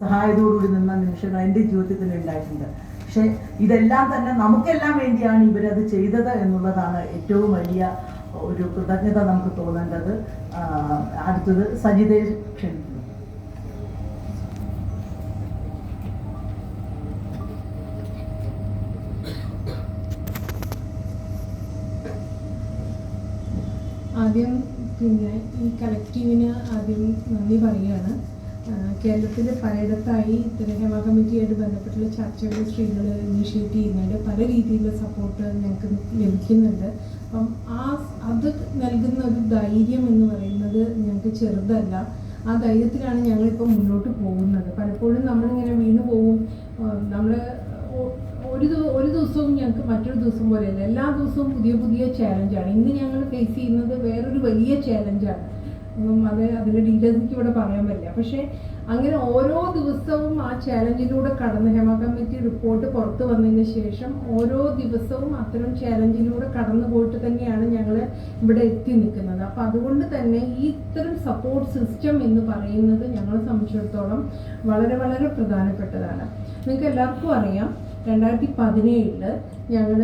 സഹായത്തോടുകൂടി നിന്ന നിമിഷങ്ങൾ എന്റെ ജീവിതത്തിൽ ഉണ്ടായിട്ടുണ്ട്. പക്ഷെ ഇതെല്ലാം തന്നെ നമുക്കെല്ലാം വേണ്ടിയാണ് ഇവരത് ചെയ്തത് എന്നുള്ളതാണ് ഏറ്റവും വലിയ ഒരു കൃതജ്ഞത നമുക്ക് തോന്നേണ്ടത്. അടുത്തത് സജിതയെ ക്ഷണിക്കുന്നു. ആദ്യം പിന്നെ ഈ കളക്റ്റീവിന് ആദ്യം നന്ദി പറയുകയാണ്. കേരളത്തിൽ പലയിടത്തായി ഇത്തരം ഹേമ കമ്മിറ്റിയായിട്ട് ബന്ധപ്പെട്ടുള്ള ചർച്ചകൾ സ്ത്രീകൾ ഇനിഷ്യേറ്റ് ചെയ്യുന്നുണ്ട്. പല രീതിയിലുള്ള സപ്പോർട്ട് ഞങ്ങൾക്ക് ലഭിക്കുന്നുണ്ട്. അപ്പം ആ അത് നൽകുന്ന ഒരു ധൈര്യം എന്ന് പറയുന്നത് ഞങ്ങൾക്ക് ചെറുതല്ല. ആ ധൈര്യത്തിലാണ് ഞങ്ങളിപ്പോൾ മുന്നോട്ട് പോകുന്നത്. പലപ്പോഴും നമ്മളിങ്ങനെ വീണു പോവും. നമ്മൾ ഒരു ഒരു ദിവസവും ഞങ്ങൾക്ക് മറ്റൊരു ദിവസം പോലെയല്ല. എല്ലാ ദിവസവും പുതിയ പുതിയ ചാലഞ്ചാണ് ഇന്ന് ഞങ്ങൾ ഫേസ് ചെയ്യുന്നത് വേറൊരു വലിയ ചാലഞ്ചാണ് ഒന്നും അത് അതിന്റെ ഡീറ്റെയിൽസ് എനിക്ക് ഇവിടെ പറയാൻ പറ്റില്ല. പക്ഷേ അങ്ങനെ ഓരോ ദിവസവും ആ ചാലഞ്ചിലൂടെ കടന്ന് ഹെമ കമ്മിറ്റി റിപ്പോർട്ട് പുറത്തു വന്നതിന് ശേഷം ഓരോ ദിവസവും അത്തരം ചാലഞ്ചിലൂടെ കടന്നു പോയിട്ട് തന്നെയാണ് ഞങ്ങൾ ഇവിടെ എത്തി നിൽക്കുന്നത്. അപ്പം അതുകൊണ്ട് തന്നെ ഈ ഇത്തരം സപ്പോർട്ട് സിസ്റ്റം എന്ന് പറയുന്നത് ഞങ്ങളെ സംബന്ധിച്ചിടത്തോളം വളരെ വളരെ പ്രധാനപ്പെട്ടതാണ്. നിങ്ങൾക്ക് എല്ലാവർക്കും അറിയാം രണ്ടായിരത്തി പതിനേഴിൽ ഞങ്ങൾ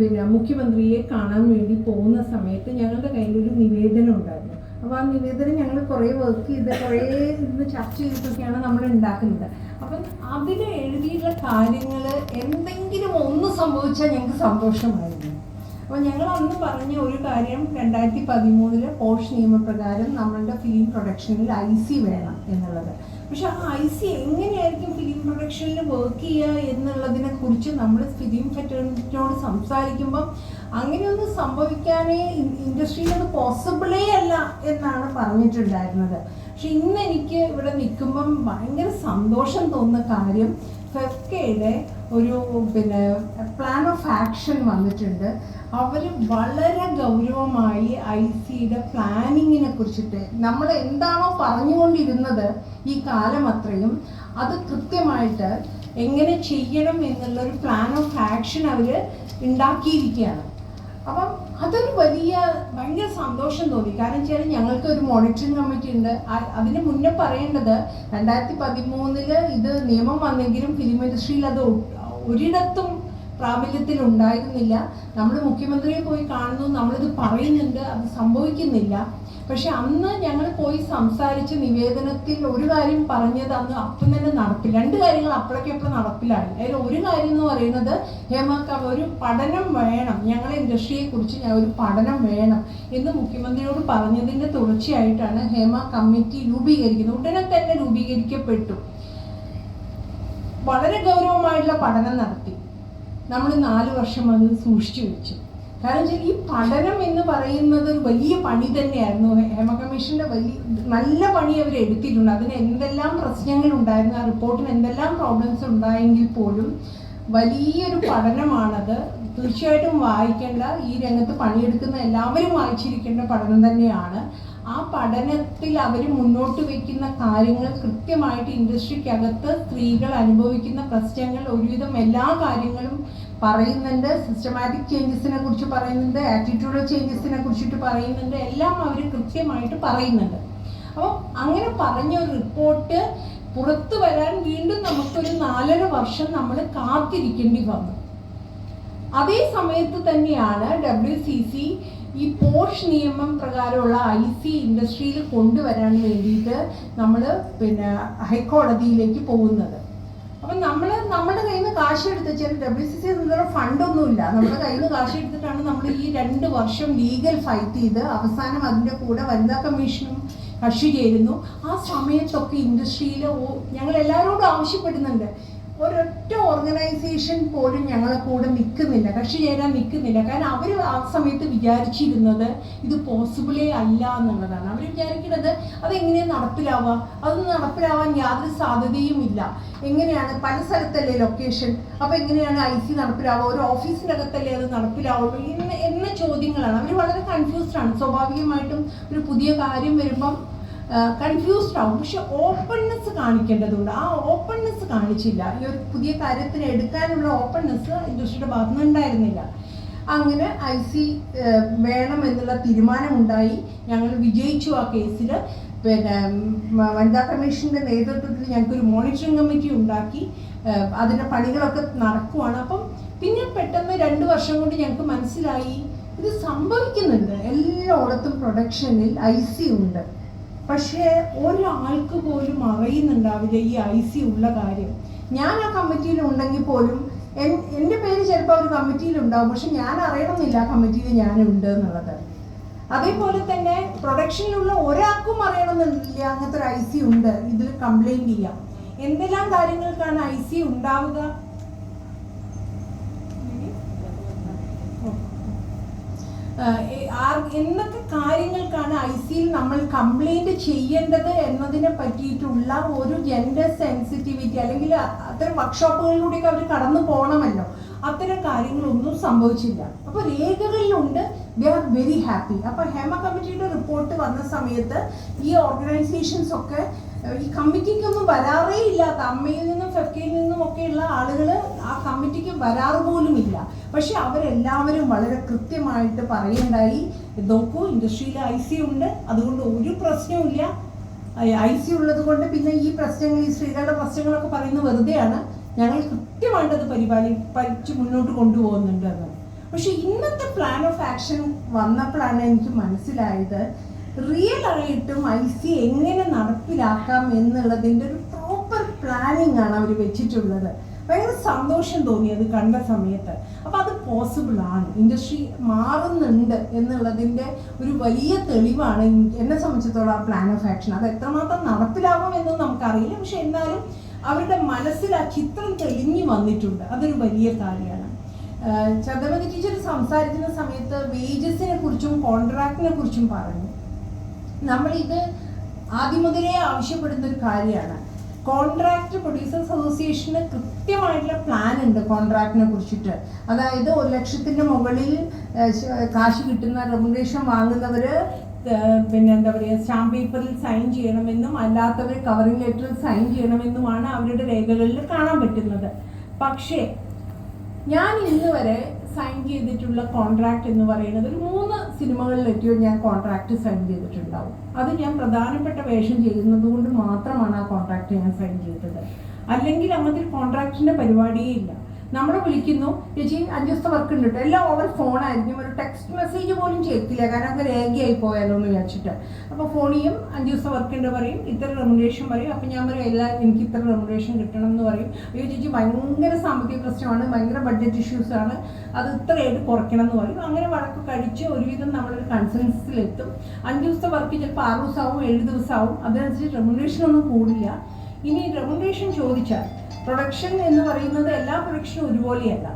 പിന്നെ മുഖ്യമന്ത്രിയെ കാണാൻ വേണ്ടി പോകുന്ന സമയത്ത് ഞങ്ങളുടെ കയ്യിലൊരു നിവേദനം ഉണ്ടായിരുന്നു. അപ്പോൾ ആ നിവേദനം ഞങ്ങൾ കുറേ വർക്ക് ചെയ്ത് കുറേ ഇന്ന് ചർച്ച ചെയ്തിട്ടൊക്കെയാണ് നമ്മൾ ഉണ്ടാക്കുന്നത് അപ്പം അതിൽ എഴുതിയിട്ടുള്ള കാര്യങ്ങൾ എന്തെങ്കിലും ഒന്ന് സംഭവിച്ചാൽ ഞങ്ങൾക്ക് സന്തോഷമായിരുന്നു. അപ്പോൾ ഞങ്ങൾ അന്ന് പറഞ്ഞ ഒരു കാര്യം രണ്ടായിരത്തി പതിമൂന്നിൽ പോഷ് നിയമപ്രകാരം നമ്മളുടെ ഫിലിം പ്രൊഡക്ഷനിൽ ഐ സി വേണം എന്നുള്ളത്. പക്ഷെ ആ ഐ സി എങ്ങനെയായിരിക്കും ഫിലിം പ്രൊഡക്ഷനിൽ വർക്ക് ചെയ്യുക എന്നുള്ളതിനെ കുറിച്ച് നമ്മൾ ഫിലിം ഫെറ്ററിനോട് സംസാരിക്കുമ്പം അങ്ങനെയൊന്നും സംഭവിക്കാനേ ഇൻഡസ്ട്രിയിൽ അത് പോസിബിളേ അല്ല എന്നാണ് പറഞ്ഞിട്ടുണ്ടായിരുന്നത്. പക്ഷെ ഇന്ന് എനിക്ക് ഇവിടെ നിൽക്കുമ്പം ഭയങ്കര സന്തോഷം തോന്നുന്ന കാര്യം ഫെഫ്കയുടെ ഒരു പിന്നെ പ്ലാൻ ഓഫ് ആക്ഷൻ വന്നിട്ടുണ്ട്. അവർ വളരെ ഗൗരവമായി ഐ സിയുടെ പ്ലാനിങ്ങിനെ കുറിച്ചിട്ട് നമ്മൾ എന്താണോ പറഞ്ഞുകൊണ്ടിരുന്നത് ഈ കാലം അത്രയും അത് കൃത്യമായിട്ട് എങ്ങനെ ചെയ്യണം എന്നുള്ള ഒരു പ്ലാൻ ഓഫ് ആക്ഷൻ അവർ ഉണ്ടാക്കിയിരിക്കുകയാണ്. അപ്പം അതൊരു വലിയ ഭയങ്കര സന്തോഷം തോന്നി. കാരണം വെച്ചാൽ ഞങ്ങൾക്ക് ഒരു മോണിറ്ററിംഗ് കമ്മിറ്റി ഉണ്ട്. അതിന് മുന്നേ പറയേണ്ടത് രണ്ടായിരത്തി പതിമൂന്നിൽ ഇത് നിയമം വന്നെങ്കിലും ഫിലിം ഇൻഡസ്ട്രിയിൽ അത് ഒരിടത്തും പ്രാബല്യത്തിൽ ഉണ്ടായിരുന്നില്ല. നമ്മൾ മുഖ്യമന്ത്രിയെ പോയി കാണുന്നു നമ്മളിത് പറയുന്നുണ്ട് അത് സംഭവിക്കുന്നില്ല. പക്ഷെ അന്ന് ഞങ്ങൾ പോയി സംസാരിച്ച നിവേദനത്തിൽ ഒരു കാര്യം പറഞ്ഞത് അന്ന് അപ്പം തന്നെ നടപ്പില്ല. രണ്ട് കാര്യങ്ങൾ അപ്പോഴേക്കപ്പോൾ നടപ്പിലായി അതിൽ ഒരു കാര്യം എന്ന് പറയുന്നത് ഹേമ ഒരു പഠനം വേണം. ഞങ്ങളെ ഇൻഡസ്ട്രിയെ കുറിച്ച് ഞാൻ ഒരു പഠനം വേണം എന്ന് മുഖ്യമന്ത്രിയോട് പറഞ്ഞതിന്റെ തുടർച്ചയായിട്ടാണ് ഹേമ കമ്മിറ്റി രൂപീകരിക്കുന്നത്. ഉടനെ തന്നെ രൂപീകരിക്കപ്പെട്ടു. വളരെ ഗൗരവമായിട്ടുള്ള പഠനം നടത്തി. നമ്മൾ നാല് വർഷം അത് സൂക്ഷിച്ചു വെച്ചു. കാരണം വെച്ചാൽ ഈ പഠനം എന്ന് പറയുന്നത് വലിയ പണി തന്നെയായിരുന്നു. ഹേമ കമ്മീഷന്റെ വലിയ നല്ല പണി അവർ എടുത്തിട്ടുണ്ട്. അതിന് എന്തെല്ലാം പ്രശ്നങ്ങൾ ഉണ്ടായിരുന്നു ആ റിപ്പോർട്ടിന് എന്തെല്ലാം പ്രോബ്ലംസ് ഉണ്ടായെങ്കിൽ പോലും വലിയൊരു പഠനമാണത്. തീർച്ചയായിട്ടും വായിക്കേണ്ട ഈ രംഗത്ത് പണിയെടുക്കുന്ന എല്ലാവരും വായിച്ചിരിക്കേണ്ട പഠനം തന്നെയാണ്. ആ പഠനത്തിൽ അവർ മുന്നോട്ട് വയ്ക്കുന്ന കാര്യങ്ങൾ കൃത്യമായിട്ട് ഇൻഡസ്ട്രിക്കകത്ത് സ്ത്രീകൾ അനുഭവിക്കുന്ന പ്രശ്നങ്ങൾ ഒരുവിധം എല്ലാ കാര്യങ്ങളും പറയുന്നുണ്ട് സിസ്റ്റമാറ്റിക് ചേഞ്ചസിനെ കുറിച്ച് പറയുന്നുണ്ട് ആറ്റിറ്റ്യൂഡൽ ചേഞ്ചസിനെ കുറിച്ചിട്ട് പറയുന്നുണ്ട് എല്ലാം അവർ കൃത്യമായിട്ട് പറയുന്നുണ്ട്. അപ്പോൾ അങ്ങനെ പറഞ്ഞ ഒരു റിപ്പോർട്ട് പുറത്തു വരാൻ വീണ്ടും നമുക്കൊരു നാലര വർഷം നമ്മൾ കാത്തിരിക്കേണ്ടി വന്നു. അതേ സമയത്ത് തന്നെയാണ് ഡബ്ല്യു സി സി ഈ പോഷ് നിയമം പ്രകാരമുള്ള ഐ സി ഇൻഡസ്ട്രിയിൽ കൊണ്ടുവരാൻ വേണ്ടിയിട്ട് നമ്മൾ പിന്നെ ഹൈക്കോടതിയിലേക്ക് പോകുന്നത്. അപ്പം നമ്മൾ നമ്മുടെ കയ്യിൽ നിന്ന് കാശ് എടുത്ത് വെച്ചാൽ ഡബ്ല്യു സി സി എന്നുള്ള ഫണ്ടൊന്നുമില്ല നമ്മുടെ കയ്യിൽ നിന്ന് കാശ് എടുത്തിട്ടാണ് നമ്മൾ ഈ രണ്ട് വർഷം ലീഗൽ ഫൈറ്റ് ചെയ്ത് അവസാനം അതിന്റെ കൂടെ വനിതാ കമ്മീഷനും കക്ഷി ചേരുന്നു ആ സമയത്തൊക്കെ ഇൻഡസ്ട്രിയിൽ ഞങ്ങൾ എല്ലാവരോടും ആവശ്യപ്പെടുന്നുണ്ട്. ഒരൊറ്റ ഓർഗനൈസേഷൻ പോലും ഞങ്ങളെ കൂടെ നിൽക്കുന്നില്ല കക്ഷി ചേരാൻ നിൽക്കുന്നില്ല കാരണം അവർ ആ സമയത്ത് വിചാരിച്ചിരുന്നത് ഇത് പോസിബിളേ അല്ല എന്നുള്ളതാണ്. അവർ വിചാരിക്കുന്നത് അതെങ്ങനെയാണ് നടപ്പിലാവുക? അത് നടപ്പിലാവാൻ യാതൊരു സാധ്യതയും ഇല്ല. എങ്ങനെയാണ് പല സ്ഥലത്തല്ലേ ലൊക്കേഷൻ അപ്പോൾ എങ്ങനെയാണ് ഐ സി നടപ്പിലാവുക? ഒരു ഓഫീസിനകത്തല്ലേ അത് നടപ്പിലാവുള്ളൂ? എന്ന എന്ന ചോദ്യങ്ങളാണ്. അവർ വളരെ കൺഫ്യൂസ്ഡ് ആണ്. സ്വാഭാവികമായിട്ടും ഒരു പുതിയ കാര്യം വരുമ്പം കൺഫ്യൂസ്ഡ് ആവും. പക്ഷെ ഓപ്പൺനെസ് കാണിക്കേണ്ടതുണ്ട്. ആ ഓപ്പൺനെസ് കാണിച്ചില്ല. ഈ ഒരു പുതിയ കാര്യത്തിന് എടുക്കാനുള്ള ഓപ്പൺനെസ് ഇൻഡസ്ട്രിയുടെ ഭാഗത്തുനിന്ന് ഉണ്ടായിരുന്നില്ല അങ്ങനെ ഐ സി വേണം എന്നുള്ള തീരുമാനമുണ്ടായി. ഞങ്ങൾ വിജയിച്ചു ആ കേസിൽ പിന്നെ വനിതാ കമ്മീഷന്റെ നേതൃത്വത്തിൽ ഞങ്ങൾക്കൊരു മോണിറ്ററിംഗ് കമ്മിറ്റി ഉണ്ടാക്കി. അതിന്റെ പണികളൊക്കെ നടക്കുവാണ്. അപ്പം പിന്നെ പെട്ടെന്ന് രണ്ട് വർഷം കൊണ്ട് ഞങ്ങൾക്ക് മനസ്സിലായി. ഇത് സംഭവിക്കുന്നുണ്ട്. എല്ലായിടത്തും പ്രൊഡക്ഷനിൽ ഐ സി ഉണ്ട്. പക്ഷേ ഒരാൾക്ക് പോലും അറിയുന്നുണ്ടാവില്ല ഈ ഐ സി ഉള്ള കാര്യം. ഞാൻ ആ കമ്മിറ്റിയിൽ ഉണ്ടെങ്കിൽ പോലും എൻ- എന്റെ പേര് ചിലപ്പോൾ ഒരു കമ്മിറ്റിയിൽ ഉണ്ടാവും. പക്ഷെ ഞാൻ അറിയണമെന്നില്ല ആ കമ്മിറ്റിയിൽ ഞാനുണ്ട് എന്നുള്ളത്. അതേപോലെ തന്നെ പ്രൊഡക്ഷനിലുള്ള ഒരാൾക്കും അറിയണമെന്നില്ല അങ്ങനത്തെ ഒരു ഐ സി ഉണ്ട്. ഇതിൽ കംപ്ലൈന്റ് ചെയ്യാം എന്തെല്ലാം കാര്യങ്ങൾക്കാണ് ഐ സി ഉണ്ടാവുക ആഹ് എ- ആർ- എന്തൊക്കെ കാര്യങ്ങൾക്കാണ് ഐ സിയിൽ നമ്മൾ കംപ്ലൈന്റ് ചെയ്യേണ്ടത് എന്നതിനെ പറ്റിയിട്ടുള്ള ഒരു ജെൻഡർ സെൻസിറ്റിവിറ്റി അല്ലെങ്കിൽ അത്തരം വർക്ക്ഷോപ്പുകളിലൂടെയൊക്കെ അവർ കടന്നു പോകണമല്ലോ. അത്തരം കാര്യങ്ങളൊന്നും സംഭവിച്ചില്ല. അപ്പൊ രേഖകളിലുണ്ട്. ദേ ആർ വെരി ഹാപ്പി അപ്പൊ ഹേമ കമ്മിറ്റിയുടെ റിപ്പോർട്ട് വന്ന സമയത്ത് ഈ ഓർഗനൈസേഷൻസ് ഒക്കെ ഈ കമ്മിറ്റിക്കൊന്നും വരാറേ ഇല്ലാത്ത അമ്മയിൽ നിന്നും ഫെഫ്കയിൽ നിന്നും ഒക്കെയുള്ള ആളുകൾ ആ കമ്മിറ്റിക്ക് വരാറ് പോലും ഇല്ല. പക്ഷെ അവരെല്ലാവരും വളരെ കൃത്യമായിട്ട് പറയുണ്ടായി നോക്കൂ ഇൻഡസ്ട്രിയിൽ ഐ സി ഉണ്ട്. അതുകൊണ്ട് ഒരു പ്രശ്നവുമില്ല ഐ സി ഉള്ളത് കൊണ്ട് പിന്നെ ഈ പ്രശ്നങ്ങൾ ഈ സ്ത്രീകളുടെ പ്രശ്നങ്ങളൊക്കെ പറയുന്നത് വെറുതെയാണ്. ഞങ്ങൾ കൃത്യമായിട്ട് അത് പരിപാലിച്ച് മുന്നോട്ട് കൊണ്ടുപോകുന്നുണ്ട് എന്ന്. പക്ഷെ ഇന്നത്തെ പ്ലാൻ ഓഫ് ആക്ഷൻ വന്നപ്പോഴാണ് എനിക്ക് മനസ്സിലായത് റിയൽ ആയിട്ടും ഐ സി എങ്ങനെ നടപ്പിലാക്കാം എന്നുള്ളതിന്റെ ഒരു പ്രോപ്പർ പ്ലാനിങ് ആണ് അവർ വെച്ചിട്ടുള്ളത്. ഭയങ്കര സന്തോഷം തോന്നി അത് കണ്ട സമയത്ത്. അപ്പം അത് പോസിബിൾ ആണ്. ഇൻഡസ്ട്രി മാറുന്നുണ്ട് എന്നുള്ളതിന്റെ ഒരു വലിയ തെളിവാണ് എന്നെ സംബന്ധിച്ചിടത്തോളം ആ പ്ലാൻ ഓഫ് ആക്ഷൻ അത് എത്രമാത്രം നടപ്പിലാകും എന്ന് നമുക്കറിയില്ല. പക്ഷെ എന്നാലും അവരുടെ മനസ്സിൽ ആ ചിത്രം തെളിഞ്ഞു വന്നിട്ടുണ്ട്. അതൊരു വലിയ കാര്യമാണ്. ചന്ദ്രമതി ടീച്ചർ സംസാരിക്കുന്ന സമയത്ത് വേജസിനെ കുറിച്ചും കോൺട്രാക്റ്റിനെ കുറിച്ചും പറഞ്ഞു. നമ്മളിത് ആദ്യം മുതലേ ആവശ്യപ്പെടുന്ന ഒരു കാര്യമാണ്. കോൺട്രാക്ട് പ്രൊഡ്യൂസേഴ്സ് അസോസിയേഷന് കൃത്യമായിട്ടുള്ള പ്ലാൻ ഉണ്ട് കോൺട്രാക്ടിനെ കുറിച്ചിട്ട്. അതായത് ഒരു ലക്ഷത്തിന്റെ മുകളിൽ കാശ് കിട്ടുന്ന റെമുനേഷൻ വാങ്ങുന്നവർ പിന്നെ എന്താ പറയുക സ്റ്റാമ്പ് പേപ്പറിൽ സൈൻ ചെയ്യണമെന്നും അല്ലാത്തവർ കവറിംഗ് ലെറ്ററിൽ സൈൻ ചെയ്യണമെന്നുമാണ് അവരുടെ രേഖകളിൽ കാണാൻ പറ്റുന്നത്. പക്ഷേ ഞാൻ ഇന്ന് വരെ സൈൻ ചെയ്തിട്ടുള്ള കോൺട്രാക്ട് എന്ന് പറയുന്നത് ഒരു മൂന്ന് സിനിമകളിലെത്തിയോ ഞാൻ കോൺട്രാക്ട് സൈൻ ചെയ്തിട്ടുണ്ടാവും. അത് ഞാൻ പ്രധാനപ്പെട്ട വേഷം ചെയ്യുന്നത് കൊണ്ട് മാത്രമാണ് ആ കോൺട്രാക്ട് ഞാൻ സൈൻ ചെയ്തത്. അല്ലെങ്കിൽ അങ്ങനത്തെ കോൺട്രാക്ടിന്റെ പരിപാടിയേ ഇല്ല. നമ്മളെ വിളിക്കുന്നു ചേച്ചി അഞ്ച് ദിവസത്തെ വർക്ക് ഉണ്ട് എല്ലാം ഓവർ ഫോണായിരിക്കും ഒരു ടെക്സ്റ്റ് മെസ്സേജ് പോലും ചെയ്തില്ല കാരണം അത് രേഖയായി പോയാലോ എന്ന് വിചാരിച്ചിട്ട്. അപ്പോൾ ഫോൺ ചെയ്യും അഞ്ച് ദിവസത്തെ വർക്ക് ഉണ്ട് പറയും. ഇത്ര റെമുനേഷൻ പറയും. അപ്പോൾ ഞാൻ പറയും എല്ലാ എനിക്ക് ഇത്ര റെമുനേഷൻ കിട്ടണം എന്ന് പറയും. അയ്യോ ചേച്ചി ഭയങ്കര സാമ്പത്തിക പ്രശ്നമാണ്. ഭയങ്കര ബഡ്ജറ്റ് ഇഷ്യൂസ് ആണ്. അത് ഇത്രയായിട്ട് കുറയ്ക്കണം എന്ന് പറയും. അങ്ങനെ വഴക്ക് കഴിച്ച് ഒരുവിധം നമ്മളൊരു കൺസൻസിലെത്തും അഞ്ച് ദിവസത്തെ വർക്ക് ചിലപ്പോൾ ആറ് ദിവസമാവും ഏഴ് ദിവസമാവും അതിനനുസരിച്ച് റെമുനേഷൻ ഒന്നും കൂടില്ല. ഇനി റെമുനേഷൻ ചോദിച്ചാൽ പ്രൊഡക്ഷൻ എന്ന് പറയുന്നത് എല്ലാ പ്രൊഡക്ഷനും ഒരുപോലെയല്ല.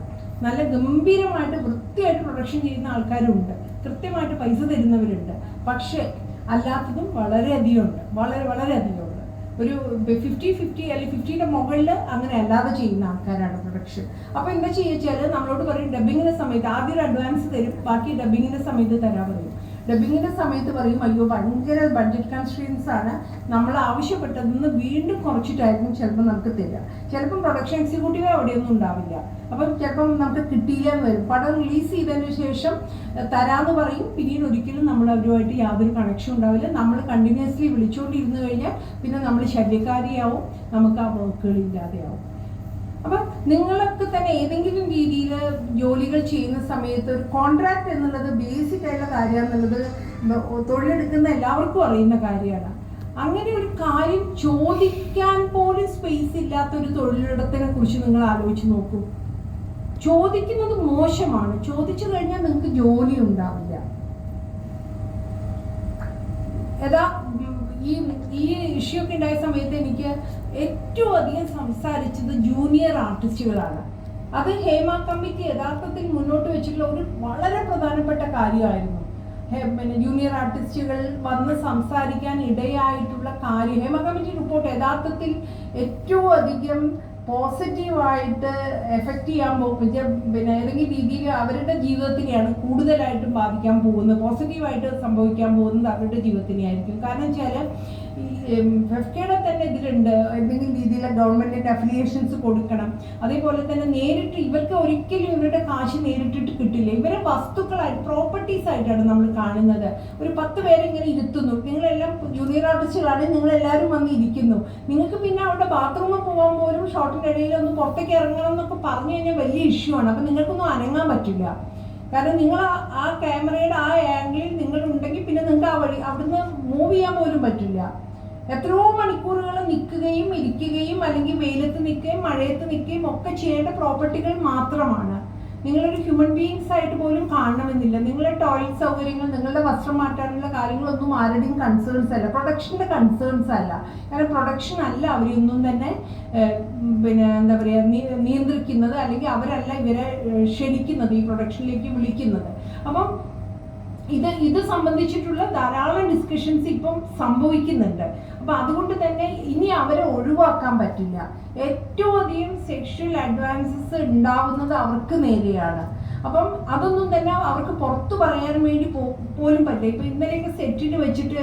നല്ല ഗംഭീരമായിട്ട് വൃത്തിയായിട്ട് പ്രൊഡക്ഷൻ ചെയ്യുന്ന ആൾക്കാരുണ്ട്. കൃത്യമായിട്ട് പൈസ തരുന്നവരുണ്ട്. പക്ഷേ അല്ലാത്തതും വളരെയധികം ഉണ്ട് വളരെ വളരെയധികം ഉണ്ട് ഒരു ഫിഫ്റ്റി ഫിഫ്റ്റി അല്ലെങ്കിൽ ഫിഫ്റ്റിയുടെ മുകളിൽ അങ്ങനെ അല്ലാതെ ചെയ്യുന്ന ആൾക്കാരാണ് പ്രൊഡക്ഷൻ അപ്പോൾ എന്താ ചെയ്യുക നമ്മളോട് പറയും ഡബിങ്ങിന്റെ സമയത്ത് ആദ്യം ഒരു അഡ്വാൻസ് തരും ബാക്കി ഡബിങ്ങിന്റെ സമയത്ത് തരാൻ പറയും. ഡബിങ്ങിന്റെ സമയത്ത് പറയും അയ്യോ ഭയങ്കര ബഡ്ജറ്റ് കൺസ്ട്രെയിൻസ് ആണ്. നമ്മൾ ആവശ്യപ്പെട്ടതെന്ന് വീണ്ടും കുറച്ചിട്ടായിരിക്കും ചിലപ്പോൾ നമുക്ക് തരിക. ചിലപ്പം പ്രൊഡക്ഷൻ എക്സിക്യൂട്ടീവ് അവിടെയൊന്നും ഉണ്ടാവില്ല. അപ്പം ചിലപ്പം നമുക്ക് കിട്ടിയില്ല എന്ന് വരും. പടം റിലീസ് ചെയ്തതിന് ശേഷം തരാന്ന് പറയും. പിന്നീട് ഒരിക്കലും നമ്മൾ അവരുമായിട്ട് യാതൊരു കണക്ഷൻ ഉണ്ടാവില്ല. നമ്മൾ കണ്ടിന്യൂസ്ലി വിളിച്ചുകൊണ്ടിരുന്നു കഴിഞ്ഞാൽ പിന്നെ നമ്മൾ ശല്യക്കാരിയാവും. നമുക്ക് ആ വർക്കുകൾ ഇല്ലാതെയാവും. അപ്പം നിങ്ങളൊക്കെ തന്നെ ഏതെങ്കിലും രീതിയിൽ ജോലികൾ ചെയ്യുന്ന സമയത്ത് ഒരു കോൺട്രാക്ട് എന്നുള്ളത് ബേസിക് ആയിട്ടുള്ള കാര്യമെന്നുള്ളത് തൊഴിലെടുക്കുന്ന എല്ലാവർക്കും അറിയുന്ന കാര്യമാണ്. അങ്ങനെ ഒരു കാര്യം ചോദിക്കാൻ പോലും സ്പേസ് ഇല്ലാത്ത ഒരു തൊഴിലിടത്തിനെ കുറിച്ച് നിങ്ങൾ ആലോചിച്ച് നോക്കൂ. ചോദിക്കുന്നത് മോശമാണ്. ചോദിച്ചു കഴിഞ്ഞാൽ നിങ്ങൾക്ക് ജോലി ഉണ്ടാവില്ല. ഏതാ ഈ ഈ ഇഷ്യൂ ഒക്കെ ഉണ്ടായ സമയത്ത് എനിക്ക് ഏറ്റവും അധികം സംസാരിച്ചത് ജൂനിയർ ആർട്ടിസ്റ്റുകളാണ് അത് ഹേമ കമ്മിറ്റി യഥാർത്ഥത്തിൽ മുന്നോട്ട് വെച്ചിട്ടുള്ള ഒരു വളരെ പ്രധാനപ്പെട്ട കാര്യമായിരുന്നു. പിന്നെ ജൂനിയർ ആർട്ടിസ്റ്റുകൾ വന്ന് സംസാരിക്കാൻ ഇടയായിട്ടുള്ള കാര്യം ഹേമ കമ്മിറ്റി റിപ്പോർട്ട് യഥാർത്ഥത്തിൽ ഏറ്റവും അധികം പോസിറ്റീവായിട്ട് എഫക്റ്റ് ചെയ്യാൻ പോകും പിന്നെ ഏതെങ്കിലും രീതിയിൽ അവരുടെ ജീവിതത്തിനെയാണ് കൂടുതലായിട്ടും ബാധിക്കാൻ പോകുന്നത്. പോസിറ്റീവായിട്ട് സംഭവിക്കാൻ പോകുന്നത് അവരുടെ ജീവിതത്തിനെയായിരിക്കും. കാരണം വെച്ചാൽ ഫെഫ്കയുടെ തന്നെ ഇതിലുണ്ട്. എന്തെങ്കിലും രീതിയിൽ ഗവൺമെന്റിന്റെ അഫിലിയേഷൻസ് കൊടുക്കണം. അതേപോലെ തന്നെ നേരിട്ട് ഇവർക്ക് ഒരിക്കലും ഇവരുടെ കാശ് നേരിട്ടിട്ട് കിട്ടില്ല. ഇവരെ വസ്തുക്കളായിട്ട് പ്രോപ്പർട്ടീസ് ആയിട്ടാണ് നമ്മൾ കാണുന്നത്. ഒരു പത്ത് പേരെ ഇങ്ങനെ ഇരുത്തുന്നു. നിങ്ങളെല്ലാം ജൂനിയർ ആർട്ടിസ്റ്റുകളാണ് നിങ്ങളെല്ലാവരും വന്ന് ഇരിക്കുന്നു. നിങ്ങൾക്ക് പിന്നെ അവിടെ ബാത്റൂമിൽ പോകാൻ പോലും ഷോർട്ടിന്റെ ഇടയിൽ ഒന്ന് പുറത്തേക്ക് ഇറങ്ങണം എന്നൊക്കെ പറഞ്ഞു കഴിഞ്ഞാൽ വലിയ ഇഷ്യൂ ആണ്. അപ്പം നിങ്ങൾക്കൊന്നും അനങ്ങാൻ പറ്റില്ല. കാരണം നിങ്ങൾ ആ- ക്യാമറയുടെ ആ ആംഗിളിൽ നിങ്ങൾ ഉണ്ടെങ്കിൽ പിന്നെ നിങ്ങൾക്ക് ആ വഴി അവിടുന്ന് മൂവ് ചെയ്യാൻ പോലും പറ്റില്ല. എത്രയോ മണിക്കൂറുകൾ നിൽക്കുകയും ഇരിക്കുകയും അല്ലെങ്കിൽ വെയിലത്ത് നിൽക്കുകയും മഴയത്ത് നിൽക്കുകയും ഒക്കെ ചെയ്യേണ്ട പ്രോപ്പർട്ടികൾ മാത്രമാണ്. നിങ്ങളൊരു ഹ്യൂമൻ ബീയിങ്സ് ആയിട്ട് പോലും കാണണമെന്നില്ല. നിങ്ങളുടെ ടോയ്ലറ്റ് സൗകര്യങ്ങൾ നിങ്ങളുടെ വസ്ത്രം മാറ്റാനുള്ള കാര്യങ്ങളൊന്നും ആരുടെയും കൺസേൺസ് അല്ല. പ്രൊഡക്ഷന്റെ കൺസേൺസ് അല്ല. കാരണം പ്രൊഡക്ഷൻ അല്ല അവരൊന്നും തന്നെ പിന്നെ എന്താ പറയുക നിയ- നിയന്ത്രിക്കുന്നത് അല്ലെങ്കിൽ അവരല്ല ഇവരെ ക്ഷണിക്കുന്നത് ഈ പ്രൊഡക്ഷനിലേക്ക് വിളിക്കുന്നത്. അപ്പം ഇത് ഇത് സംബന്ധിച്ചിട്ടുള്ള ധാരാളം ഡിസ്കഷൻസ് ഇപ്പം സംഭവിക്കുന്നുണ്ട്. അപ്പൊ അതുകൊണ്ട് തന്നെ ഇനി അവരെ ഒഴിവാക്കാൻ പറ്റില്ല. ഏറ്റവും അധികം സെക്ഷൽ അഡ്വാൻസസ് ഉണ്ടാവുന്നത് അവർക്ക് നേരെയാണ്. അപ്പം അതൊന്നും തന്നെ അവർക്ക് പുറത്തു പറയാൻ വേണ്ടി പോലും പറ്റില്ല. ഇപ്പൊ ഇന്നലെയൊക്കെ സെറ്റിന് വെച്ചിട്ട്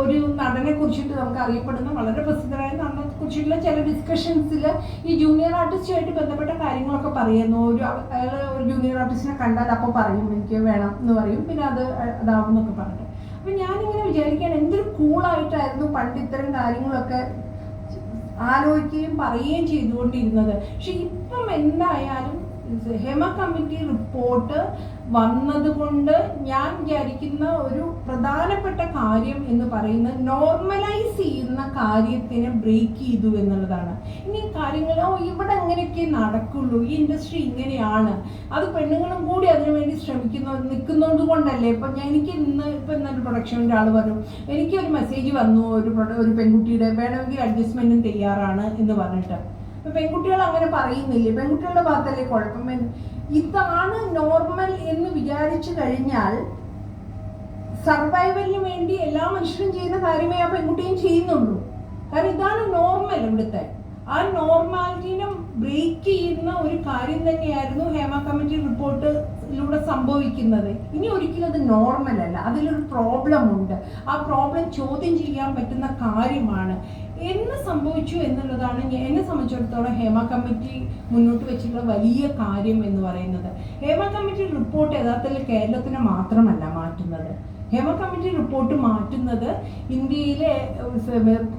ഒരു നടനെ കുറിച്ചിട്ട് നമുക്ക് അറിയപ്പെടുന്ന വളരെ പ്രസിദ്ധരായ നടനെ കുറിച്ചിട്ടുള്ള ചില ഡിസ്കഷൻസിൽ ഈ ജൂനിയർ ആർട്ടിസ്റ്റുമായിട്ട് ബന്ധപ്പെട്ട കാര്യങ്ങളൊക്കെ പറയുന്നു. ഒരു അയാൾ ഒരു ജൂനിയർ ആർട്ടിസ്റ്റിനെ കണ്ടാൽ അപ്പോൾ പറയും എനിക്ക് വേണം എന്ന് പറയും. പിന്നെ അത് അതാവും എന്നൊക്കെ പറഞ്ഞിട്ട്. അപ്പൊ ഞാനിങ്ങനെ വിചാരിക്കുകയാണ് എന്തൊരു കൂളായിട്ടായിരുന്നു പണ്ട് ഇത്തരം കാര്യങ്ങളൊക്കെ ആലോചിക്കുകയും പറയുകയും ചെയ്തുകൊണ്ടിരുന്നത്. പക്ഷെ ഇപ്പം എന്തായാലും ഹെമ കമ്മിറ്റി റിപ്പോർട്ട് വന്നതുകൊണ്ട് ഞാൻ വിചാരിക്കുന്ന ഒരു പ്രധാനപ്പെട്ട കാര്യം എന്ന് പറയുന്നത് നോർമലൈസ് ചെയ്യുന്ന കാര്യത്തിനെ ബ്രേക്ക് ചെയ്തു എന്നുള്ളതാണ്. ഇനി കാര്യങ്ങൾ ഇവിടെ അങ്ങനെയൊക്കെ നടക്കുള്ളൂ. ഈ ഇൻഡസ്ട്രി ഇങ്ങനെയാണ്. അത് പെണ്ണുങ്ങളും കൂടി അതിനുവേണ്ടി ശ്രമിക്കുന്ന നിൽക്കുന്നത് കൊണ്ടല്ലേ? ഇപ്പം ഞാൻ എനിക്ക് ഇന്ന് ഇപ്പം എന്നൊരു പ്രൊഡക്ഷന്റെ ആൾ പറഞ്ഞു എനിക്കൊരു മെസ്സേജ് വന്നു ഒരു ഒരു പെൺകുട്ടിയുടെ വേണമെങ്കിൽ അഡ്ജസ്റ്റ്മെന്റും തയ്യാറാണ് എന്ന് പറഞ്ഞിട്ട്. ഇപ്പൊ പെൺകുട്ടികൾ അങ്ങനെ പറയുന്നില്ലേ? പെൺകുട്ടികളുടെ ഭാഗത്തല്ലേ കുഴപ്പം. ഇതാണ് നോർമൽ എന്ന് വിചാരിച്ചു കഴിഞ്ഞാൽ സർവൈവലിന് വേണ്ടി എല്ലാ മനുഷ്യരും ചെയ്യുന്ന കാര്യമേ ആ പെൺകുട്ടിയും ചെയ്യുന്നുള്ളൂ. കാരണം ഇതാണ് നോർമൽ ഇവിടുത്തെ. ആ നോർമാലിറ്റിനെ ബ്രേക്ക് ചെയ്യുന്ന ഒരു കാര്യം തന്നെയായിരുന്നു ഹേമ കമ്മിറ്റി റിപ്പോർട്ടിലൂടെ സംഭവിക്കുന്നത്. ഇനി ഒരിക്കലും അത് നോർമൽ അല്ല. അതിലൊരു പ്രോബ്ലം ഉണ്ട്. ആ പ്രോബ്ലം ചോദ്യം ചെയ്യാൻ പറ്റുന്ന കാര്യമാണ്. എന്ന് സംഭവിച്ചു എന്നുള്ളതാണ് എന്നെ സംബന്ധിച്ചിടത്തോളം ഹേമ കമ്മിറ്റി മുന്നോട്ട് വെച്ചിട്ടുള്ള വലിയ കാര്യം എന്ന് പറയുന്നത്. ഹേമ കമ്മിറ്റി റിപ്പോർട്ട് യഥാർത്ഥത്തിൽ കേരളത്തിനെ മാത്രമല്ല മാറ്റുന്നത്. ഹേമ കമ്മിറ്റി റിപ്പോർട്ട് മാറ്റുന്നത് ഇന്ത്യയിലെ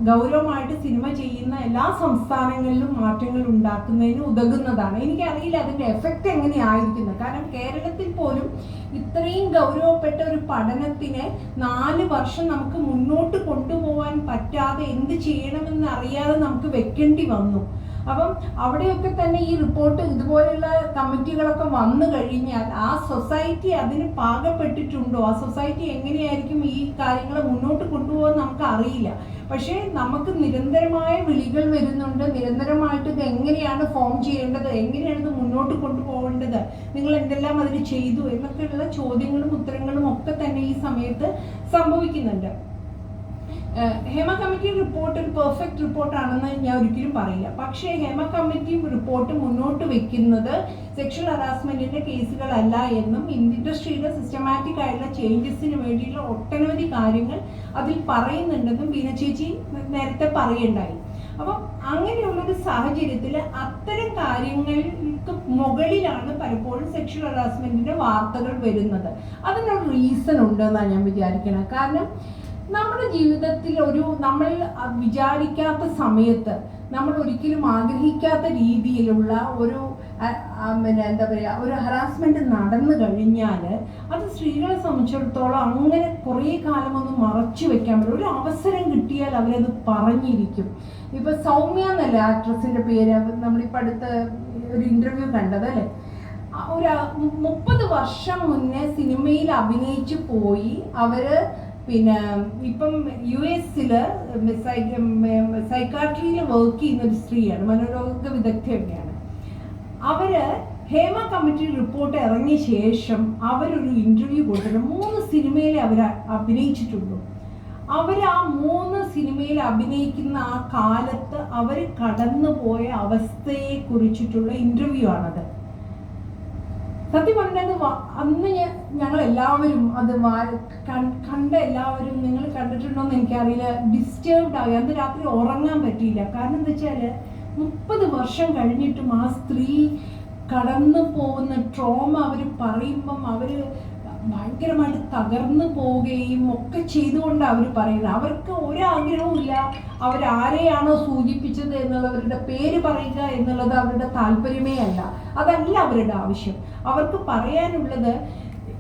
ഗൗരവമായിട്ട് സിനിമ ചെയ്യുന്ന എല്ലാ സംസ്ഥാനങ്ങളിലും മാറ്റങ്ങൾ ഉണ്ടാക്കുന്നതിന് ഉതകുന്നതാണ്. എനിക്കറിയില്ല അതിന്റെ എഫക്റ്റ് എങ്ങനെയായിരിക്കുന്നത്. കാരണം കേരളത്തിൽ പോലും ഇത്രയും ഗൗരവപ്പെട്ട ഒരു പഠനത്തിനെ നാല് വർഷം നമുക്ക് മുന്നോട്ട് കൊണ്ടുപോകാൻ പറ്റാതെ എന്ത് ചെയ്യണമെന്ന് അറിയാതെ നമുക്ക് വെക്കേണ്ടി വന്നു. അപ്പം അവിടെയൊക്കെ തന്നെ ഈ റിപ്പോർട്ട് ഇതുപോലെയുള്ള കമ്മിറ്റികളൊക്കെ വന്നു കഴിഞ്ഞാൽ ആ സൊസൈറ്റി അതിന് പാകപ്പെട്ടിട്ടുണ്ടോ? ആ സൊസൈറ്റി എങ്ങനെയായിരിക്കും ഈ കാര്യങ്ങൾ മുന്നോട്ട് കൊണ്ടുപോകാൻ നമുക്ക് അറിയില്ല. പക്ഷേ നമുക്ക് നിരന്തരമായ വിളികൾ വരുന്നുണ്ട്. നിരന്തരമായിട്ട് ഇത് എങ്ങനെയാണ് ഫോം ചെയ്യേണ്ടത്? എങ്ങനെയാണ് ഇത് മുന്നോട്ട് കൊണ്ടുപോകേണ്ടത്? നിങ്ങൾ എന്തെല്ലാം അതിന് ചെയ്തു? എന്നൊക്കെയുള്ള ചോദ്യങ്ങളും ഉത്തരങ്ങളും ഒക്കെ തന്നെ ഈ സമയത്ത് സംഭവിക്കുന്നുണ്ട്. ഹേമ കമ്മിറ്റി റിപ്പോർട്ട് ഒരു പെർഫെക്റ്റ് റിപ്പോർട്ടാണെന്ന് ഞാൻ ഒരിക്കലും പറയില്ല. പക്ഷേ ഹേമ കമ്മിറ്റി റിപ്പോർട്ട് മുന്നോട്ട് വെക്കുന്നത് സെക്ഷൽ ഹറാസ്മെന്റിന്റെ കേസുകളല്ല എന്നും ഇൻഡസ്ട്രിയിലെ സിസ്റ്റമാറ്റിക് ആയിട്ടുള്ള ചേഞ്ചസിന് വേണ്ടിയുള്ള ഒട്ടനവധി കാര്യങ്ങൾ അതിൽ പറയുന്നുണ്ടെന്നും ബീന ചേച്ചി നേരത്തെ പറയുണ്ടായി അപ്പം അങ്ങനെയുള്ളൊരു സാഹചര്യത്തിൽ അത്തരം കാര്യങ്ങൾക്ക് മുകളിലാണ് പലപ്പോഴും സെക്ഷൽ ഹറാസ്മെന്റിന്റെ വാർത്തകൾ വരുന്നത്. അതിനൊരു റീസൺ ഉണ്ടെന്നാണ് ഞാൻ വിചാരിക്കുന്നത് കാരണം നമ്മുടെ ജീവിതത്തിൽ ഒരു നമ്മൾ വിചാരിക്കാത്ത സമയത്ത് നമ്മൾ ഒരിക്കലും ആഗ്രഹിക്കാത്ത രീതിയിലുള്ള ഒരു പിന്നെ എന്താ പറയുക ഒരു ഹറാസ്മെന്റ് നടന്നു കഴിഞ്ഞാൽ അത് സ്ത്രീകളെ സംബന്ധിച്ചിടത്തോളം അങ്ങനെ കുറേ കാലമൊന്നും മറച്ചു വെക്കാൻ പറ്റും. ഒരു അവസരം കിട്ടിയാൽ അവരത് പറഞ്ഞിരിക്കും. ഇപ്പൊ സൗമ്യ എന്നല്ലേ ആക്ട്രസിന്റെ പേര്. നമ്മളിപ്പോ അടുത്ത് ഒരു ഇന്റർവ്യൂ കണ്ടത് അല്ലേ? ഒരു മുപ്പത് വർഷം മുന്നേ സിനിമയിൽ അഭിനയിച്ചു പോയി. അവർ പിന്നെ ഇപ്പം യു എസിൽ സൈക്കാട്രിയിൽ വർക്ക് ചെയ്യുന്ന ഒരു സ്ത്രീയാണ് മനോരോഗ വിദഗ്ധയൊക്കെയാണ് അവർ ഹേമ കമ്മിറ്റി റിപ്പോർട്ട് ഇറങ്ങിയ ശേഷം അവരൊരു ഇന്റർവ്യൂ കൊടുത്തിട്ട് മൂന്ന് സിനിമയിൽ അവർ അഭിനയിച്ചിട്ടുള്ളൂ അവർ ആ മൂന്ന് സിനിമയിൽ അഭിനയിക്കുന്ന ആ കാലത്ത് അവർ കടന്നുപോയ അവസ്ഥയെ കുറിച്ചിട്ടുള്ള ഇന്റർവ്യൂ ആണത്. സത്യം പറഞ്ഞത് അന്ന് ഞങ്ങൾ എല്ലാവരും അത് കണ്ട എല്ലാവരും നിങ്ങൾ കണ്ടിട്ടുണ്ടോ എന്ന് എനിക്കറിയില്ല. ഡിസ്റ്റേബ്ഡ് ആയി. അന്ന് രാത്രി ഉറങ്ങാൻ പറ്റിയില്ല. കാരണം എന്താ വെച്ചാൽ മുപ്പത് വർഷം കഴിഞ്ഞിട്ടും ആ സ്ത്രീ കടന്നു പോകുന്ന ട്രോമ അവർ പറയുമ്പം അവർ ഭയങ്കരമായിട്ട് തകർന്നു പോവുകയും ഒക്കെ ചെയ്തുകൊണ്ട് അവർ പറയുന്നത്. അവർക്ക് ഒരാഗ്രഹവും ഇല്ല അവരാരെയാണോ സൂചിപ്പിച്ചത് എന്നുള്ളവരുടെ പേര് പറയുക എന്നുള്ളത് അവരുടെ താല്പര്യമേ അല്ല. അതല്ല അവരുടെ ആവശ്യം. അവർക്ക് പറയാനുള്ളത്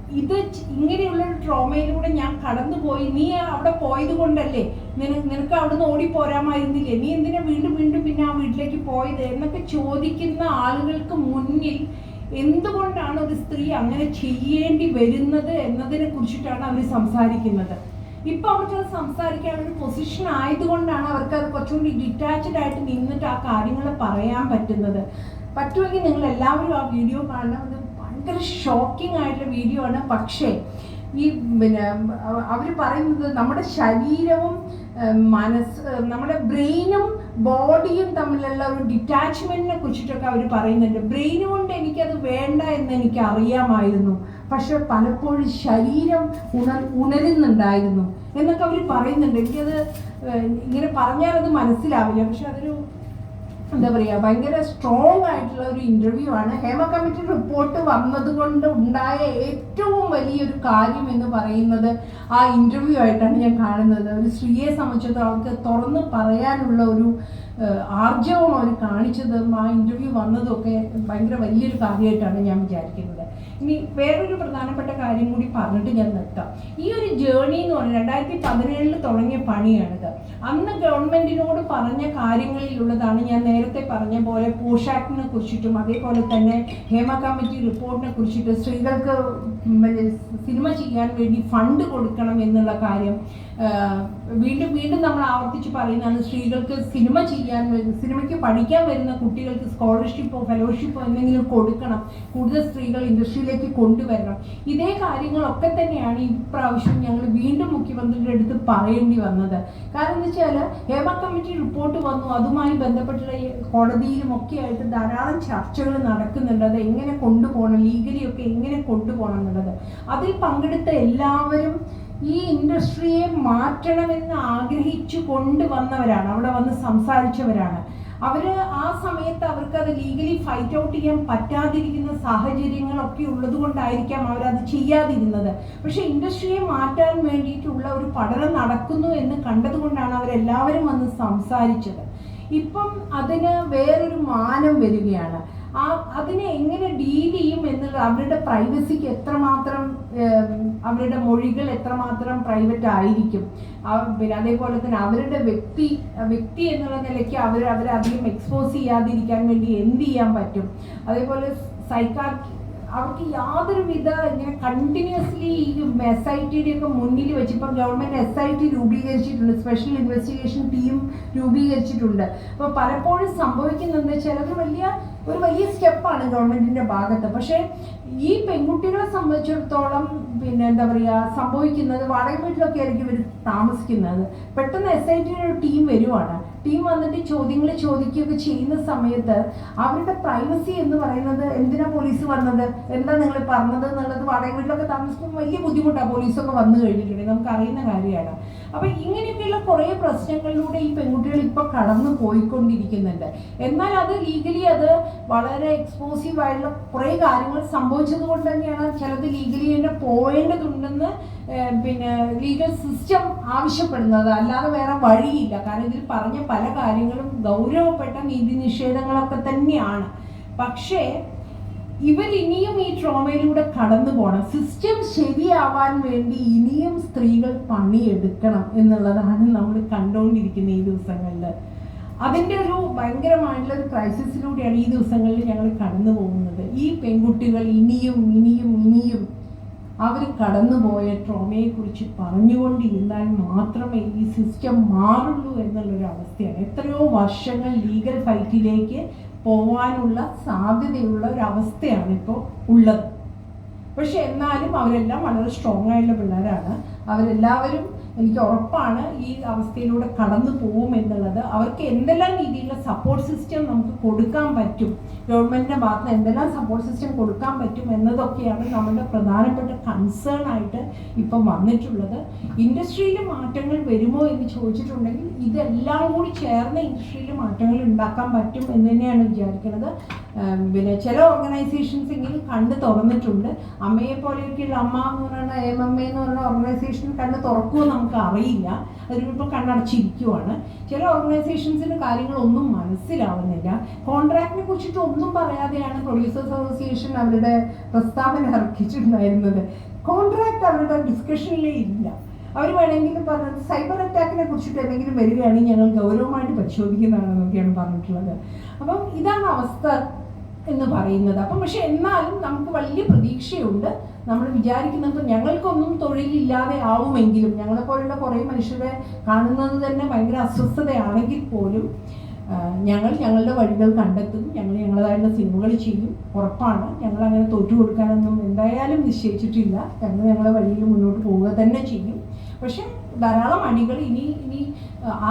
ഇത് ഇങ്ങനെയുള്ള ട്രോമയിലൂടെ ഞാൻ കടന്നുപോയി. നീ അവിടെ പോയത് കൊണ്ടല്ലേ? നിന- നിനക്ക് അവിടുന്ന് ഓടിപ്പോരാമായിരുന്നില്ലേ? നീ എന്തിനാ വീണ്ടും വീണ്ടും പിന്നെ ആ വീട്ടിലേക്ക് പോയത്? എന്നൊക്കെ ചോദിക്കുന്ന ആളുകൾക്ക് മുന്നിൽ എന്തുകൊണ്ടാണ് ഒരു സ്ത്രീ അങ്ങനെ ചെയ്യേണ്ടി വരുന്നത് എന്നതിനെ കുറിച്ചിട്ടാണ് അവർ സംസാരിക്കുന്നത്. ഇപ്പൊ അവർക്ക് അത് സംസാരിക്കാൻ ഒരു പൊസിഷൻ ആയതുകൊണ്ടാണ് അവർക്ക് അത് കുറച്ചുകൂടി ഡിറ്റാച്ച്ഡ് ആയിട്ട് നിന്നിട്ട് ആ കാര്യങ്ങൾ പറയാൻ പറ്റുന്നത്. പറ്റുമെങ്കിൽ നിങ്ങൾ എല്ലാവരും ആ വീഡിയോ കാണണം. അത് ഭയങ്കര ഷോക്കിംഗ് ആയിട്ടുള്ള വീഡിയോ ആണ്. പക്ഷേ ഈ പിന്നെ അവർ പറയുന്നത് നമ്മുടെ ശരീരവും മനസ് മനസ്സ് നമ്മുടെ ബ്രെയിനും ബോഡിയും തമ്മിലുള്ള ഒരു ഡിറ്റാച്ച്മെന്റിനെ കുറിച്ചിട്ടൊക്കെ അവർ പറയുന്നുണ്ട്. ബ്രെയിൻ കൊണ്ട് എനിക്കത് വേണ്ട എന്ന് എനിക്ക് അറിയാമായിരുന്നു. പക്ഷെ പലപ്പോഴും ശരീരം ഉണർ ഉണരുന്നുണ്ടായിരുന്നു. എന്നൊക്കെ അവർ പറയുന്നുണ്ട്. എനിക്കത് ഇങ്ങനെ പറഞ്ഞാൽ അത് മനസ്സിലാവില്ല. പക്ഷെ അതൊരു എന്താ പറയുക ഭയങ്കര സ്ട്രോങ് ആയിട്ടുള്ള ഒരു ഇന്റർവ്യൂ ആണ്. ഹേമ കമ്മിറ്റി റിപ്പോർട്ട് വന്നതുകൊണ്ട് ഉണ്ടായ ഏറ്റവും വലിയൊരു കാര്യം എന്ന് പറയുന്നത് ആ ഇന്റർവ്യൂ ആയിട്ടാണ് ഞാൻ കാണുന്നത്. ഒരു സ്ത്രീയെ സംബന്ധിച്ചിടത്തോളം അവർക്ക് തുറന്ന് പറയാനുള്ള ഒരു ആർജവം അവർ കാണിച്ചതും ആ ഇന്റർവ്യൂ വന്നതും ഒക്കെ ഭയങ്കര വലിയൊരു കാര്യമായിട്ടാണ് ഞാൻ വിചാരിക്കുന്നത്. ഇനി വേറൊരു പ്രധാനപ്പെട്ട കാര്യം കൂടി പറഞ്ഞിട്ട് ഞാൻ നിർത്താം. ഈ ഒരു ജേണി എന്ന് പറഞ്ഞാൽ രണ്ടായിരത്തി പതിനേഴിൽ തുടങ്ങിയ പണിയാണിത്. അന്ന് ഗവൺമെന്റിനോട് പറഞ്ഞ കാര്യങ്ങളിലുള്ളതാണ് ഞാൻ നേരത്തെ പറഞ്ഞ പോലെ പോഷാക്കിനെ കുറിച്ചിട്ടും അതേപോലെ തന്നെ ഹേമ കമ്മിറ്റി റിപ്പോർട്ടിനെ കുറിച്ചിട്ട് സ്ത്രീകൾക്ക് സിനിമ ചെയ്യാൻ വേണ്ടി ഫണ്ട് കൊടുക്കണം എന്നുള്ള കാര്യം വീണ്ടും വീണ്ടും നമ്മൾ ആവർത്തിച്ച് പറയുന്നതാണ് സ്ത്രീകൾക്ക് സിനിമ ചെയ്യാൻ സിനിമയ്ക്ക് പഠിക്കാൻ വരുന്ന കുട്ടികൾക്ക് സ്കോളർഷിപ്പോ ഫെലോഷിപ്പോ എന്തെങ്കിലും കൊടുക്കണം. കൂടുതൽ സ്ത്രീകൾ ഇൻഡസ്ട്രിയിലേക്ക് കൊണ്ടുവരണം. ഇതേ കാര്യങ്ങളൊക്കെ തന്നെയാണ് ഇപ്രാവശ്യം ഞങ്ങൾ വീണ്ടും മുഖ്യമന്ത്രിയുടെ അടുത്ത് പറയേണ്ടി വന്നത്. കാരണം എന്ന് വെച്ചാൽ ഹേമ കമ്മിറ്റി റിപ്പോർട്ട് വന്നു. അതുമായി ബന്ധപ്പെട്ടുള്ള കോടതിയിലും ഒക്കെ ആയിട്ട് ധാരാളം ചർച്ചകൾ നടക്കുന്നുണ്ട്. അത് എങ്ങനെ കൊണ്ടുപോകണം? ലീഗലി ഒക്കെ എങ്ങനെ കൊണ്ടുപോകണം എന്നുള്ളത്. അതിൽ പങ്കെടുത്ത എല്ലാവരും ഈ ഇൻഡസ്ട്രിയെ മാറ്റണമെന്ന് ആഗ്രഹിച്ചു കൊണ്ടുവന്നവരാണ്. അവിടെ വന്ന് സംസാരിച്ചവരാണ്. അവർ ആ സമയത്ത് അവർക്ക് അത് ലീഗലി ഫൈറ്റ് ഔട്ട് ചെയ്യാൻ പറ്റാതിരിക്കുന്ന സാഹചര്യങ്ങളൊക്കെ ഉള്ളത് കൊണ്ടായിരിക്കാം അവരത് ചെയ്യാതിരുന്നത്. പക്ഷെ ഇൻഡസ്ട്രിയെ മാറ്റാൻ വേണ്ടിയിട്ടുള്ള ഒരു പഠനം നടക്കുന്നു എന്ന് കണ്ടതുകൊണ്ടാണ് അവരെല്ലാവരും വന്ന് സംസാരിച്ചത്. ഇപ്പം അതിന് വേറൊരു മാനം വരികയാണ്. ആ അതിനെ എങ്ങനെ ഡീൽ ചെയ്യും എന്നുള്ള അവരുടെ പ്രൈവസിക്ക് എത്രമാത്രം അവരുടെ മൊഴികൾ എത്രമാത്രം പ്രൈവറ്റ് ആയിരിക്കും. പിന്നെ അതേപോലെ തന്നെ അവരുടെ വ്യക്തി വ്യക്തി എന്നുള്ള നിലയ്ക്ക് അവർ അവരെ അധികം എക്സ്പോസ് ചെയ്യാതിരിക്കാൻ വേണ്ടി എന്ത് ചെയ്യാൻ പറ്റും? അതേപോലെ സൈക്കാട്രി അവർക്ക് യാതൊരു വിധ ഇങ്ങനെ കണ്ടിന്യൂസ്ലി ഈ എസ് ഐ ടിയുടെ ഒക്കെ മുന്നിൽ വെച്ച് ഇപ്പം ഗവൺമെന്റ് എസ് ഐ ടി രൂപീകരിച്ചിട്ടുണ്ട്. സ്പെഷ്യൽ ഇൻവെസ്റ്റിഗേഷൻ ടീം രൂപീകരിച്ചിട്ടുണ്ട്. അപ്പോൾ പലപ്പോഴും സംഭവിക്കുന്നത് ചിലത് വലിയ ഒരു വലിയ സ്റ്റെപ്പാണ് ഗവൺമെന്റിന്റെ ഭാഗത്ത്. പക്ഷേ ഈ പെൺകുട്ടികളെ സംബന്ധിച്ചിടത്തോളം പിന്നെ എന്താ പറയുക സംഭവിക്കുന്നത് വാടക വീട്ടിലൊക്കെ ആയിരിക്കും ഇവർ താമസിക്കുന്നത്. പെട്ടെന്ന് എസ് ഐ ടിയുടെ ഒരു ടീം വരുവാണ്. ടീം വന്നിട്ട് ചോദ്യങ്ങൾ ചോദിക്കുകയൊക്കെ ചെയ്യുന്ന സമയത്ത് അവരുടെ പ്രൈവസി എന്ന് പറയുന്നത് എന്തിനാ പോലീസ് വന്നത്? എന്താ നിങ്ങൾ പറഞ്ഞത് എന്നുള്ളത്? വാടക വീട്ടിലൊക്കെ താമസിക്കുമ്പോൾ വലിയ ബുദ്ധിമുട്ടാണ് പോലീസൊക്കെ വന്നു കഴിഞ്ഞിട്ടുണ്ടെങ്കിൽ. നമുക്ക് അറിയുന്ന കാര്യമാണ്. അപ്പൊ ഇങ്ങനെയൊക്കെയുള്ള കുറേ പ്രശ്നങ്ങളിലൂടെ ഈ പെൺകുട്ടികൾ ഇപ്പൊ കടന്നു പോയിക്കൊണ്ടിരിക്കുന്നുണ്ട്. എന്നാൽ അത് ലീഗലി അത് വളരെ എക്സ്പോസീവ് ആയിട്ടുള്ള കുറേ കാര്യങ്ങൾ സംഭവിച്ചത് കൊണ്ട് തന്നെയാണ് ചിലത് ലീഗലി തന്നെ പോയേണ്ടതുണ്ടെന്ന് പിന്നെ ലീഗൽ സിസ്റ്റം ആവശ്യപ്പെടുന്നത്. അല്ലാതെ വേറെ വഴിയില്ല. കാരണം ഇതിൽ പറഞ്ഞ പല കാര്യങ്ങളും ഗൗരവപ്പെട്ട നീതി നിഷേധങ്ങളൊക്കെ തന്നെയാണ്. പക്ഷേ ഇവർ ഇനിയും ഈ ട്രോമയിലൂടെ കടന്നു പോകണം സിസ്റ്റം ശരിയാവാൻ വേണ്ടി ഇനിയും സ്ത്രീകൾ പണിയെടുക്കണം എന്നുള്ളതാണ് നമ്മൾ കണ്ടുകൊണ്ടിരിക്കുന്ന ഈ ദിവസങ്ങളിൽ. അതിന്റെ ഒരു ഭയങ്കരമായിട്ടുള്ള ഒരു ക്രൈസിസിലൂടെയാണ് ഈ ദിവസങ്ങളിൽ ഞങ്ങൾ കടന്നു പോകുന്നത്. ഈ പെൺകുട്ടികൾ ഇനിയും ഇനിയും ഇനിയും അവർ കടന്നുപോയ ട്രോമയെക്കുറിച്ച് പറഞ്ഞുകൊണ്ടിരുന്നാൽ മാത്രമേ ഈ സിസ്റ്റം മാറുള്ളൂ എന്നുള്ളൊരു അവസ്ഥയാണ് എത്രയോ വർഷങ്ങൾ ലീഗൽ ഫൈറ്റിലേക്ക് പോവാനുള്ള സാധ്യതയുള്ള ഒരു അവസ്ഥയാണ് ഇപ്പോൾ ഉള്ളത്. പക്ഷെ എന്നാലും അവരെല്ലാം വളരെ സ്ട്രോങ് ആയിട്ടുള്ള പിള്ളേരാണ്. അവരെല്ലാവരും എനിക്ക് ഉറപ്പാണ് ഈ അവസ്ഥയിലൂടെ കടന്നു പോകും എന്നുള്ളത്. അവർക്ക് എന്തെല്ലാം രീതിയിലുള്ള സപ്പോർട്ട് സിസ്റ്റം നമുക്ക് കൊടുക്കാൻ പറ്റും? ഗവൺമെന്റിന്റെ ഭാഗത്ത് എന്തെല്ലാം സപ്പോർട്ട് സിസ്റ്റം കൊടുക്കാൻ പറ്റും എന്നതൊക്കെയാണ് നമ്മുടെ പ്രധാനപ്പെട്ട കൺസേൺ ആയിട്ട് ഇപ്പം വന്നിട്ടുള്ളത്. ഇൻഡസ്ട്രിയിൽ മാറ്റങ്ങൾ വരുമോ എന്ന് ചോദിച്ചിട്ടുണ്ടെങ്കിൽ ഇതെല്ലാം കൂടി ചേർന്ന് ഇൻഡസ്ട്രിയിൽ മാറ്റങ്ങൾ ഉണ്ടാക്കാൻ പറ്റും എന്ന് തന്നെയാണ് വിചാരിക്കുന്നത്. പിന്നെ ചില ഓർഗനൈസേഷൻസ് എങ്കിലും കണ്ട് തുറന്നിട്ടുണ്ട്. അമ്മയെ പോലെയൊക്കെയുള്ള അമ്മ എന്ന് പറയുന്ന എം എം എ എന്ന് പറയുന്ന ഓർഗനൈസേഷൻ കണ്ട് തുറക്കുമോ നമുക്ക് അറിയില്ല. അതിനിപ്പോൾ കണ്ണടച്ചിരിക്കുവാണ്. ചില ഓർഗനൈസേഷൻസിന് കാര്യങ്ങളൊന്നും മനസ്സിലാവുന്നില്ല. കോൺട്രാക്റ്റിനെ കുറിച്ചിട്ട് ഒന്നും പറയാതെയാണ് പ്രൊഡ്യൂസേഴ്സ് അസോസിയേഷൻ അവരുടെ പ്രസ്താവന ഇറക്കിയിട്ടുണ്ടായിരുന്നത് കോൺട്രാക്ട് അവരുടെ ഡിസ്കഷനിലേ ഇല്ല. അവർ വേണമെങ്കിലും പറഞ്ഞത് സൈബർ അറ്റാക്കിനെ കുറിച്ചിട്ട് എന്തെങ്കിലും വരികയാണെങ്കിൽ ഞങ്ങൾ ഗൗരവമായിട്ട് പരിശോധിക്കുന്നതാണെന്നൊക്കെയാണ് പറഞ്ഞിട്ടുള്ളത്. അപ്പം ഇതാണ് അവസ്ഥ എന്ന് പറയുന്നത്. അപ്പം പക്ഷെ എന്നാലും നമുക്ക് വലിയ പ്രതീക്ഷയുണ്ട്. നമ്മൾ വിചാരിക്കുന്നത് ഞങ്ങൾക്കൊന്നും തൊഴിലില്ലാതെ ആവുമെങ്കിലും ഞങ്ങളെപ്പോലുള്ള കുറേ മനുഷ്യരെ കാണുന്നത് തന്നെ ഭയങ്കര അസ്വസ്ഥതയാണെങ്കിൽ പോലും ഞങ്ങൾ ഞങ്ങളുടെ വഴികൾ കണ്ടെത്തും. ഞങ്ങൾ ഞങ്ങളതായിട്ടുള്ള സിനിമകൾ ചെയ്യും. ഉറപ്പാണ്. ഞങ്ങൾ അങ്ങനെ തോറ്റു കൊടുക്കാനൊന്നും എന്തായാലും നിശ്ചയിച്ചിട്ടില്ല. ഞങ്ങൾ ഞങ്ങളുടെ വഴിയിൽ മുന്നോട്ട് പോവുക തന്നെ ചെയ്യും. പക്ഷേ ധാരാളം അടികൾ ഇനി ഇനി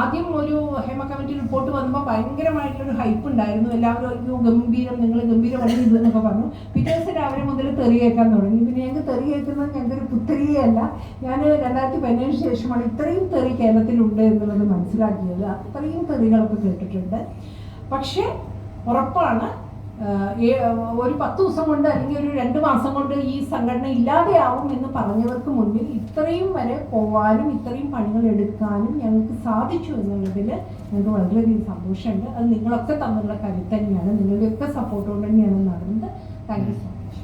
ആദ്യം ഒരു ഹേമ കമ്മിറ്റി റിപ്പോർട്ട് വന്നപ്പോൾ ഭയങ്കരമായിട്ടുള്ളൊരു ഹൈപ്പ് ഉണ്ടായിരുന്നു. എല്ലാവരും ഗംഭീരം നിങ്ങൾ ഗംഭീരമായി ഇത് എന്നൊക്കെ പറഞ്ഞു. പിറ്റേ ദിവസം രാവിലെ മുതൽ തെറി കേൾക്കാൻ തുടങ്ങി. പിന്നെ ഞങ്ങൾക്ക് തെറി കേൾക്കുന്നത് ഞങ്ങൾക്കൊരു പുത്തരിയല്ല ഞാൻ രണ്ടായിരത്തി പതിനേഴിന് ശേഷമാണ് ഇത്രയും തെറി കേരളത്തിലുണ്ട് എന്നുള്ളത് മനസ്സിലാക്കിയത്. അത്രയും തെറികളൊക്കെ കേട്ടിട്ടുണ്ട്. പക്ഷേ ഉറപ്പാണ് ഒരു പത്ത് ദിവസം കൊണ്ട് അല്ലെങ്കിൽ ഒരു രണ്ട് മാസം കൊണ്ട് ഈ സംഘടന ഇല്ലാതെയാവും എന്ന് പറഞ്ഞവർക്ക് മുന്നിൽ ഇത്രയും വരെ പോവാനും ഇത്രയും പണികൾ എടുക്കാനും ഞങ്ങൾക്ക് സാധിച്ചു എന്നുള്ളതിൽ ഞങ്ങൾക്ക് വളരെയധികം സന്തോഷമുണ്ട്. അത് നിങ്ങളൊക്കെ തമ്മിലുള്ള കാര്യം തന്നെയാണ്. നിങ്ങളുടെയൊക്കെ സപ്പോർട്ട് തന്നെയാണ് നടന്നത്. Thank you so much